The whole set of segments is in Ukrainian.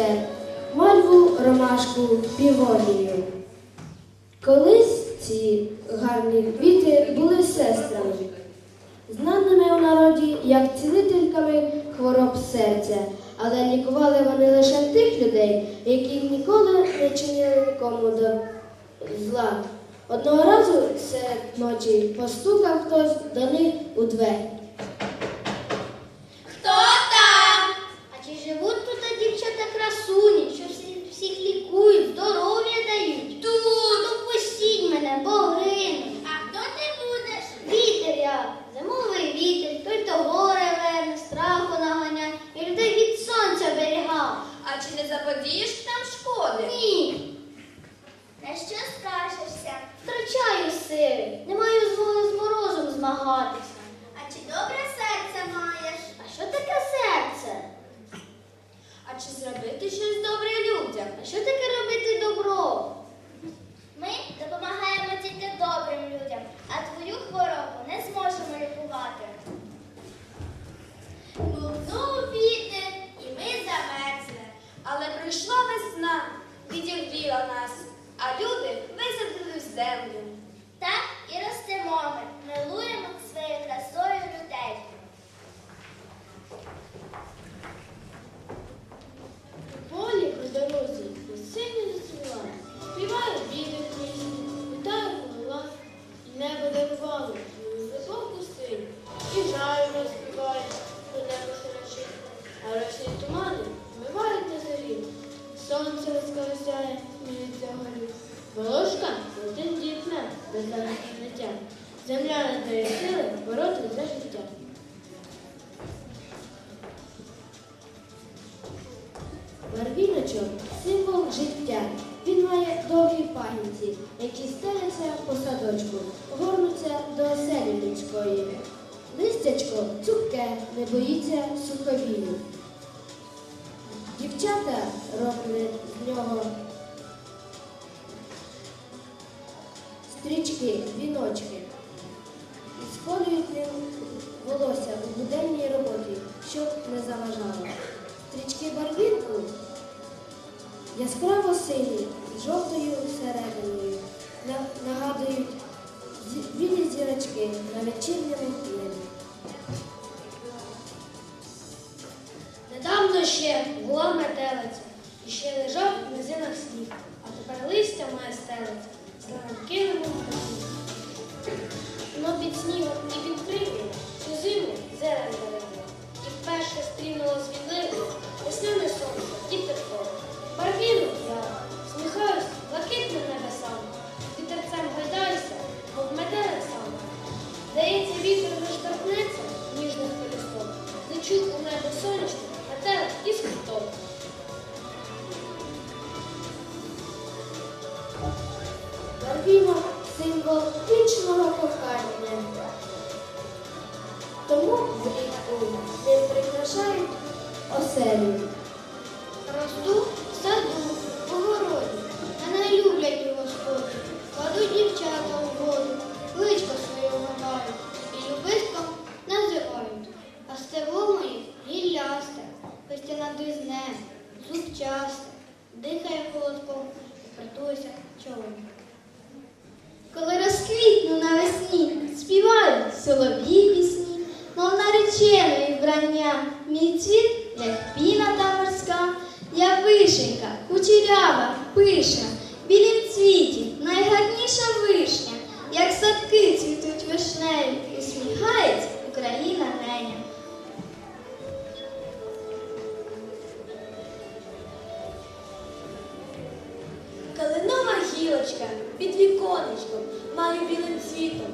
все мальву, ромашку, півонію. Колись ці гарні квіти були сестрами, знаними у народі як цілительками хвороб серця, але лікували вони лише тих людей, які ніколи не чинили нікому до зла. Одного разу серед ночі постукав хтось до них у двері. Дзвіночок символ життя. Він має довгі пагінці, які стеляться по садочку, горнуться до оселі людської. Листячко цупке, не боїться суховію. ще була метелиця. тому не прикрашають оселю. Росту в саду. під віконечком, маю білим цвітом.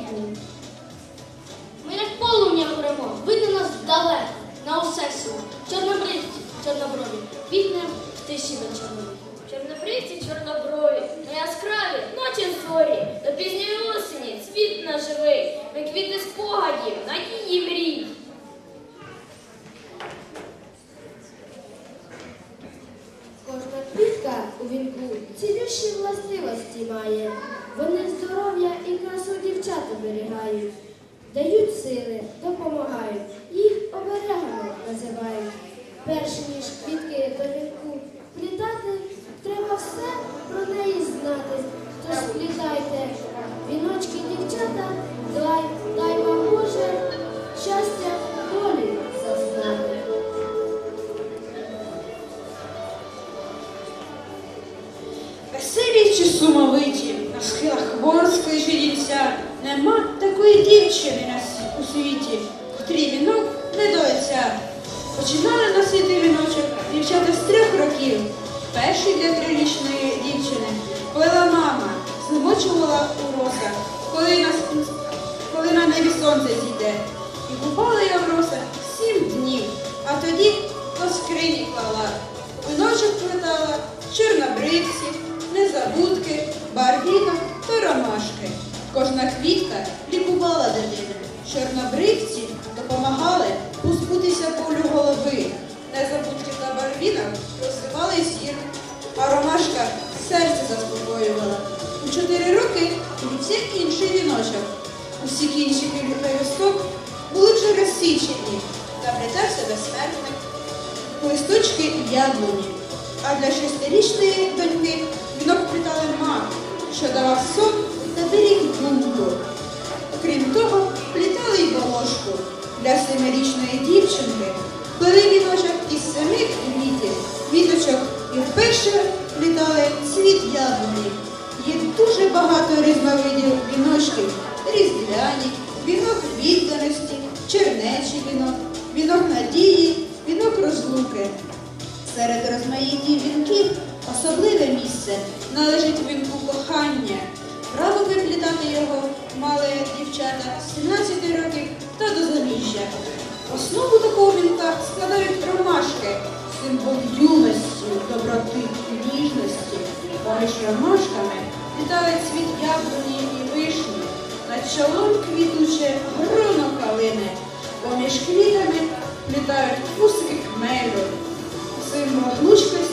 Й. Ми як полум'я горемо, видно нас далеко, на усе село. Чорнобривці, чорноброві, квітне в тиші вечорові. Чорнобривці, чорноброві, на яскраві ночі зорі, до пізньої осені світ наживий, ми квіти спогадів, надії мрій. Кожна квітка у вінку цілющі властивості має. Вони здоров'я і красу дівчат оберігають, дають сили, допомагають, їх оберегами називають. Перш ніж квітки до вінку плітати, треба все про неї знати. Тож плітайте, віночки дівчата, лікувала дитину. Чорнобривці допомагали успутися болю голови. Незабудки та барвінок розсипали зір, а ромашка серце заспокоювала. У чотири роки відсік інший віночок. Усі кінчики листок були вже розсічені, заплітався безсмертник листочки яблуні. А для шестирічної доньки вінок плітали мак, що давав сон та беріг думку. Для семирічної дівчинки плели віночок із семи квітів, віточок і вперше плітали цвіт яблуні. Є дуже багато різновидів віночків, різдвяні, вінок відданості, чернечий вінок, вінок надії, вінок розлуки. Серед розмаїттів вінків особливе місце належить вінку кохання. Право виплітати його мали дівчата з 17 років та до заміжжя. Основу такого вінка складають ромашки, символ юності, доброти і ніжності. Поміж ромашками вітали цвіт яблуні і вишні, над чолом квітуче гроно калини. Поміж квітами літають кусики хмелю, символ гнучкості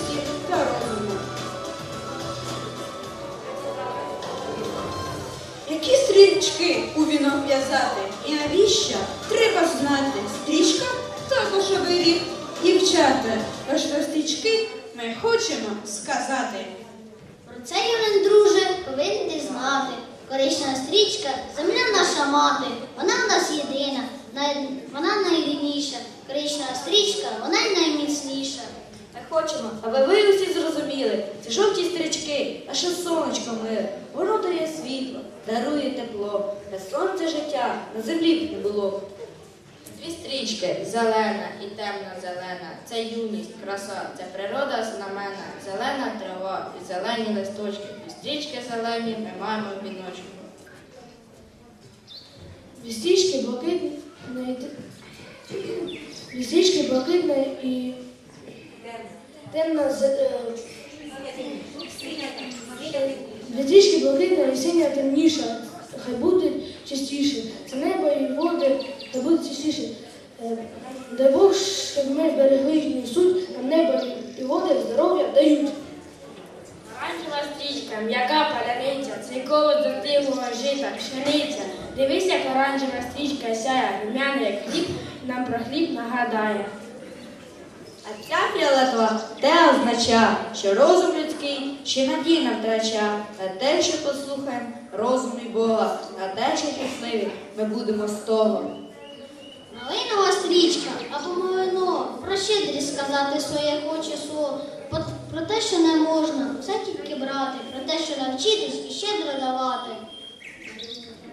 стрічки у вінок в'язати і навіщо треба знати стрічка також оберіг. Дівчата, аж про стрічки ми хочемо сказати. Про це, юний друже, повинен ти знати. Коричнева стрічка земля наша мати, вона в нас єдина, вона найрідніша. Коричнева стрічка, вона й найміцніша. Хочемо, аби ви усі зрозуміли, ці жовті стрічки, наше сонечко миле, воно дає світло, дарує тепло, без сонця життя на землі б не було. Дві стрічки зелена і темно-зелена. Це юність, краса, це природа знамена. Зелена трава і зелені листочки. І стрічки зелені ми маємо в віночку. Лістічки блакитні, лістічки блакитне і ve nazır ölçü. Те, щасливі, ми будемо з того. Малинова стрічка або малино, про щедрість сказати своє хоче слово. Про, те, що не можна, все тільки брати, про те, що навчитись і щедро давати.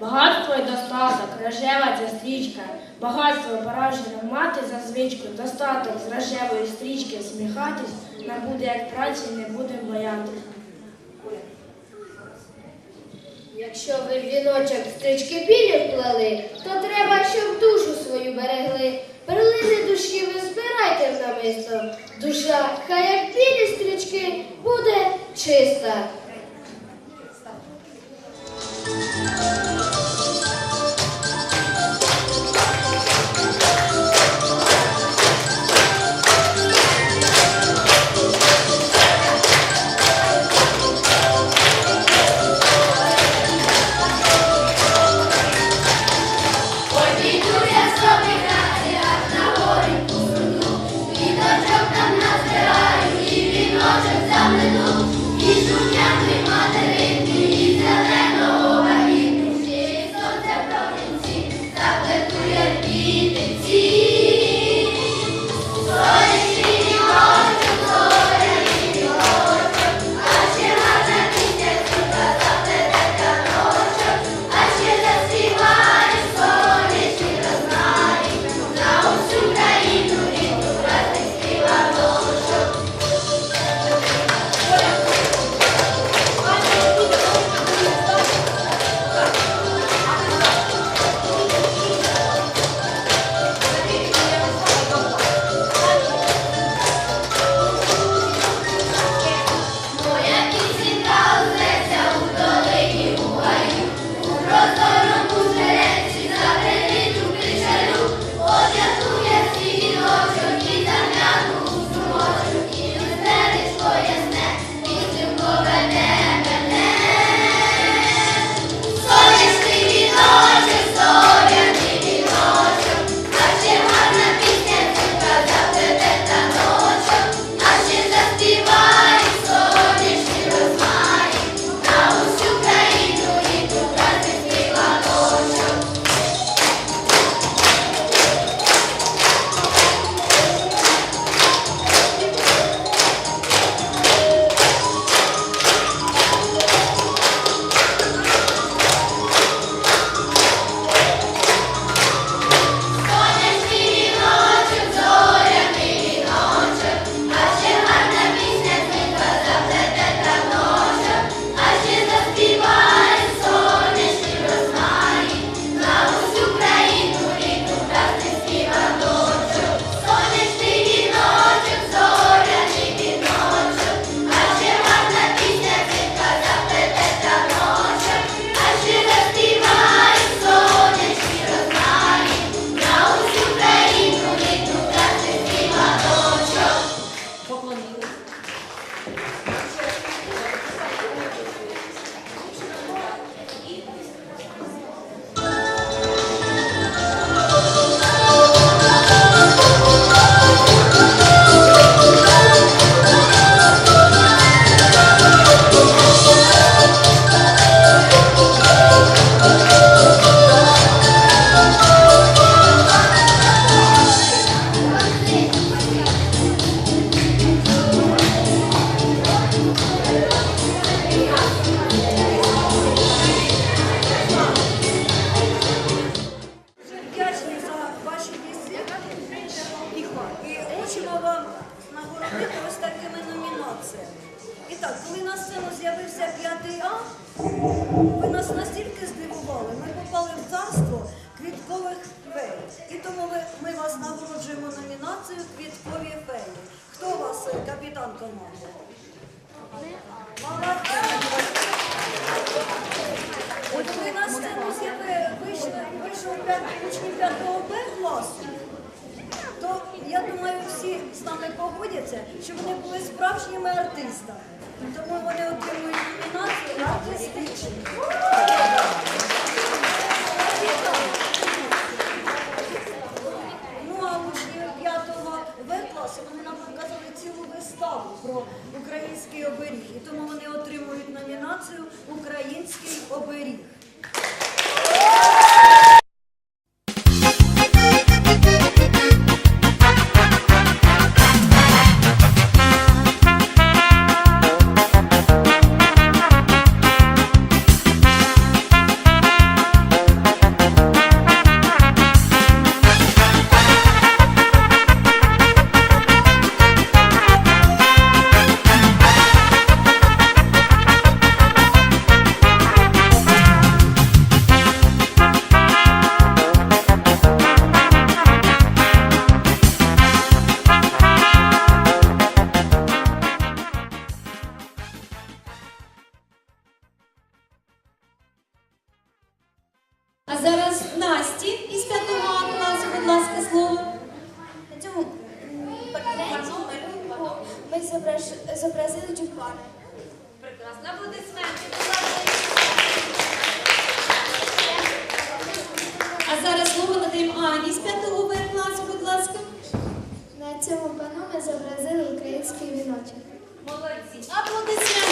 Багатство і достаток, рожева ця стрічка, багатство поражене мати за звичку, достаток з рожевої стрічки сміхатись, нам буде як праці, не будемо боятись. Якщо ви в віночок стрічки білі вплели, то треба, щоб душу свою берегли. Перлини душі ви збирайте в намисто. Душа, хай як білі стрічки, буде чиста. На з'яви вийшли, вийшов п'ять учні 5 Б класу, то я думаю, всі з нами погодяться, що вони були справжніми артистами. Тому вони отримують номінацію артистичні. Ну а учні 5 В класу нам показали цілу виставу про український оберіг. І тому вони отримують номінацію Український оберіг. цьому панове зобразили український віночок. Молодці! Аплодисменти!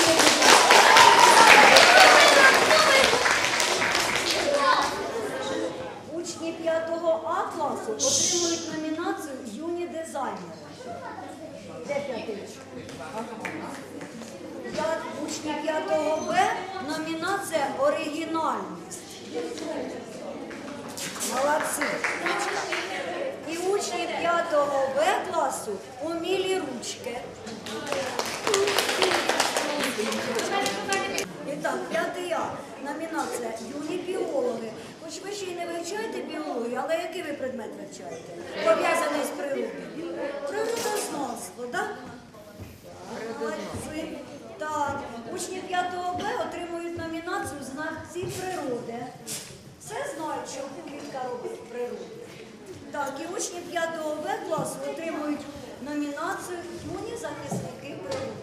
але який ви предмет вивчаєте? Пов'язаний з природою. Природознавство, так? Так. Учні 5 Б отримують номінацію знавці природи. Все знають, що квітка робить в природі. Так, і учні 5 Б класу отримують номінацію юні захисники природи.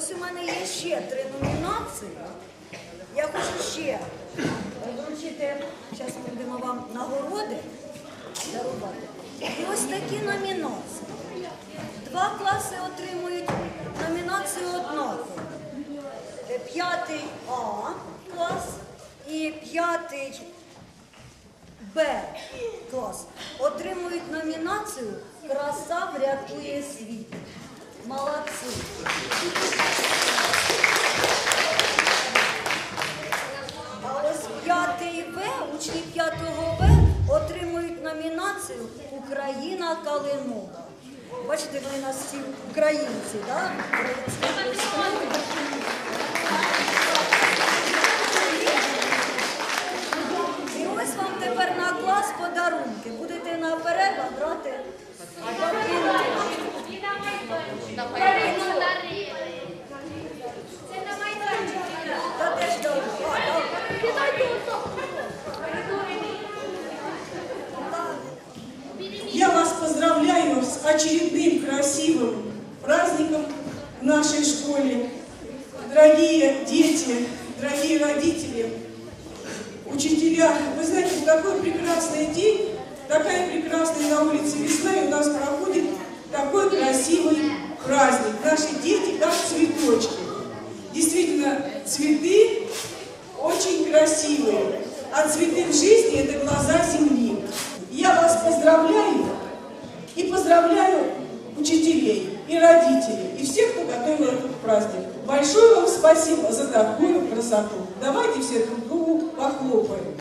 Ось у мене є ще три номінації. Я хочу ще вручити, зараз будемо вам нагороди дарувати. І ось такі номінації. Два класи отримують номінацію однакову. Е, П'ятий А клас і п'ятий Б клас отримують номінацію Краса врятує світ. Молодці. А ось п'ятий В, учні п'ятого В отримують номінацію Україна Калинова. Бачите, вони нас всі українці, так? І дети как цветочки. Действительно, цветы очень красивые. А цветы в жизни – это глаза земли. Я вас поздравляю и поздравляю учителей и родителей, и всех, кто готовил этот праздник. Большое вам спасибо за такую красоту. Давайте все друг другу похлопаем.